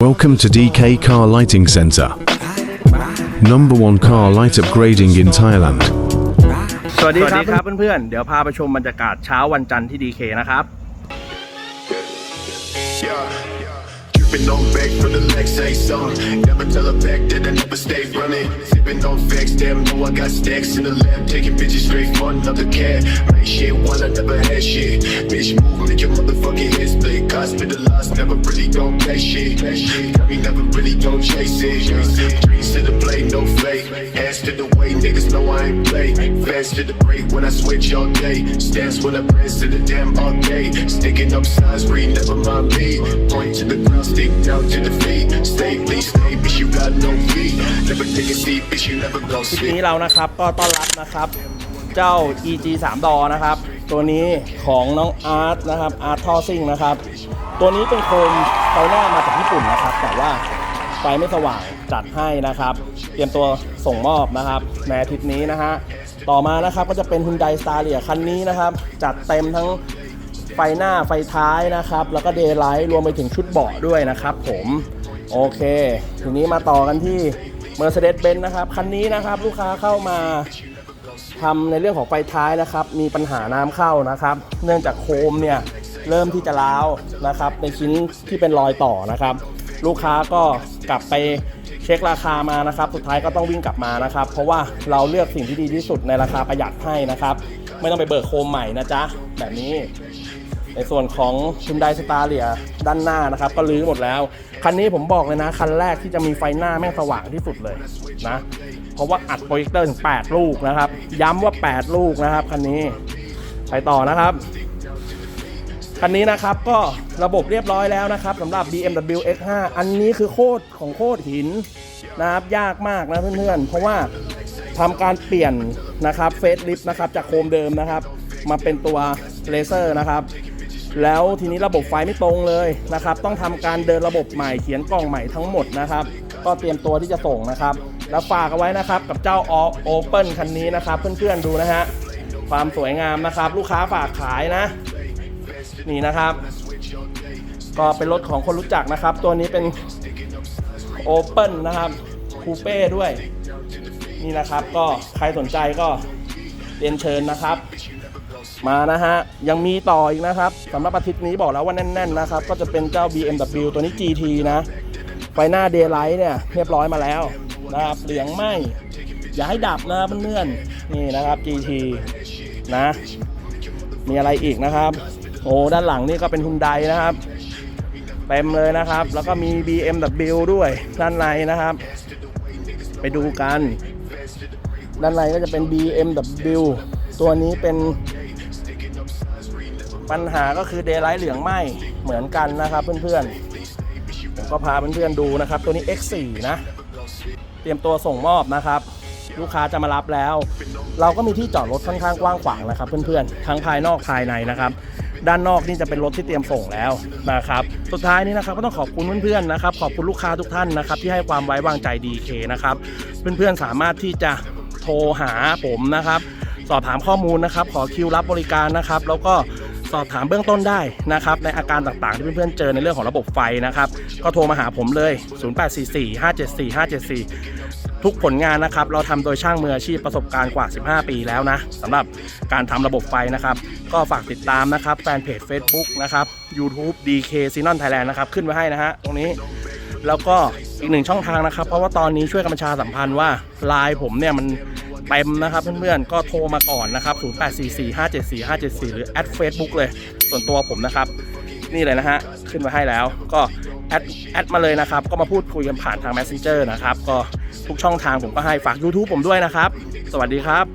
Welcome to DK Car Lighting Center. Number one car light upgrading in Thailand. สวัสดีครับเพื่อนๆ เดี๋ยวพาไปชมบรรยากาศเช้าวันจันทร์ที่ดีเคนะครับ Dripping on back from the legs, say something. Never tell her back that I never stay running. Sipping on facts, damn, know I got stacks in the lab. Taking bitches straight for another cat. Make shit one, I never had shit. Bitch, move, make your motherfucking head split. Hospitalized, never really gon' pay shit. Got me never really gon' chase it. Dreams to the blade, no flake. Hands to the way, niggas know I ain't play. Fast to the break when I switch all day. Stance when I press to the damn all day. Sticking up signs, read, never mind me. Point to the ground, stick down to the feet. Stay, please stay, bitch, you got no feet. Never take a seat, bitch, you never gon' คลิป sit. นี้เรานะครับก็ต้อนรับนะครับ เจ้า EG 3 ดอนะครับ ตัวนี้ของน้องอาร์ตนะครับอาร์ตทอซิงนะครับ ตัวนี้เป็นโคมไฟหน้ามาจากญี่ปุ่นนะครับ แต่ว่าไฟไม่สว่างจัดให้นะครับ เตรียมตัวส่งมอบนะครับในอาทิตย์นี้นะฮะต่อมานะครับก็จะเป็น Hyundai s t a r เ i ียคันนี้นะครับ จัดเต็มทั้งไฟหน้าไฟท้ายนะครับ แล้วก็เดย์ไลท์รวมไปถึงชุดเบาะด้วยนะครับผมโอเคทีนี้มาต่อกันที่ Mercedes-Benz นะครับ คันนี้นะครับลูกค้าเข้ามา ทำในเรื่องของไฟท้ายนะครับ มีปัญหาน้ำเข้านะครับ เนื่องจากโคมเนี่ยเริ่มที่จะร้าวนะครับ ในชิ้นที่เป็นรอยต่อนะครับ ลูกค้าก็กลับไปเช็คราคามานะครับ สุดท้ายก็ต้องวิ่งกลับมานะครับ เพราะว่าเราเลือกสิ่งที่ดีที่สุดในราคาประหยัดให้นะครับ ไม่ต้องไปเบิกโคมใหม่นะจ๊ะแบบนี้ ในส่วนของ Hyundai s t a r เ i ยด้านหน้านะครับ ก็ลื้อหมดแล้ว คันนี้ผมบอกเลยนะ คันแรกที่จะมีไฟหน้าแม่งสว่างที่สุดเลยนะ ราะว่าอัดโปรเจคเตอร์ถึง 8 ลูกนะครับ ย้ำว่า 8 ลูกนะครับคันนี้ไปต่อนะครับคันนี้นะครับก็ระบบเรียบร้อยแล้วนะครับสำหรับ BMW X5 อันนี้คือโคตรของโคตรหินนะครับยากมากนะเพื่อนๆ เพราะว่าทำการเปลี่ยนนะครับเฟสลิฟนะครับจากโคมเดิมนะครับ มาเป็นตัวเลเซอร์นะครับ แล้วทีนี้ระบบไฟไม่ตรงเลยนะครับ ต้องทำการเดินระบบใหม่เขียนกล่องใหม่ทั้งหมดนะครับ ก็เตรียมตัวที่จะส่งนะครับ แล้วฝากเอาไว้นะครับกับเจ้า Open คันนี้นะครับ เพื่อนๆดูนะฮะความสวยงามนะครับ ลูกค้าฝากขายนะ นี่นะครับ ก็เป็นรถของคนรู้จักนะครับ ตัวนี้เป็น Open นะครับคูเป้ด้วย นี่นะครับก็ใครสนใจก็เรียนเชิญนะครับ มานะฮะ ยังมีต่ออีกนะครับสำหรับอาทิตย์นี้บอกแล้วว่าแน่น ๆ นะครับ ก็จะเป็นเจ้า BMW ตัวนี้ GT นะ ไฟหน้า Daylight เนี่ยเรียบร้อยมาแล้วนะครับเหลืองไหมอย่าให้ดับนะเพื่อนๆนี่นะครับ GT นะ มีอะไรอีกนะครับโอ้ด้านหลังนี่ก็เป็นฮุนไดนะครับเต็มเลยนะครับ แล้วก็มี BMW ด้วยด้านในนะครับ ไปดูกัน ด้านในก็จะเป็น BMW ตัวนี้เป็นปัญหาก็คือเดย์ไลท์เหลืองไหมเหมือนกันนะครับเพื่อนๆ ก็พาเพื่อนๆดูนะครับ ตัวนี้ X4 นะ เตรียมตัวส่งมอบนะครับ ลูกค้าจะมารับแล้ว เราก็มีที่จอดรถค่อนข้างกว้างขวางนะครับ เพื่อนๆ ทั้งภายนอกภายในนะครับ ด้านนอกนี่จะเป็นรถที่เตรียมส่งแล้วนะครับ สุดท้ายนี้นะครับก็ต้องขอบคุณเพื่อนๆนะครับ ขอบคุณลูกค้าทุกท่านนะครับ ที่ให้ความไว้วางใจ DK นะครับ เพื่อนๆสามารถที่จะโทรหาผมนะครับ สอบถามข้อมูลนะครับ ขอคิวรับบริการนะครับ แล้วก็ สอบถามเบื้องต้นได้นะครับในอาการต่างๆ ที่เพื่อนๆเจอในเรื่องของระบบไฟนะครับ ก็โทรมาหาผมเลย 0844574574ทุกผลงานนะครับเราทำโดยช่างมืออาชีพประสบการณ์กว่า 15 ปีแล้วนะสำหรับการทำระบบไฟนะครับ ก็ฝากติดตามนะครับแฟนเพจ Facebook นะครับ YouTube DK s i n o n Thailand นะครับ ขึ้นไว้ให้นะฮะตรงนี้แล้วก็อีกหนึ่งช่องทางนะครับ เพราะว่าตอนนี้ช่วยกันประชาสัมพันธ์ว่าไลน์ผมเนี่ยมัน เต็มนะครับเพื่อนๆก็โทรมาก่อนนะครับ 0844574574 หรือแอดเฟซบุ๊กเลย ส่วนตัวผมนะครับ นี่เลยนะฮะ ขึ้นมาให้แล้วก็แอดแอดมาเลยนะครับ ก็มาพูดคุยกันผ่านทาง Messenger นะครับ ก็ทุกช่องทางผมก็ให้ฝาก YouTube ผมด้วยนะครับ สวัสดีครับ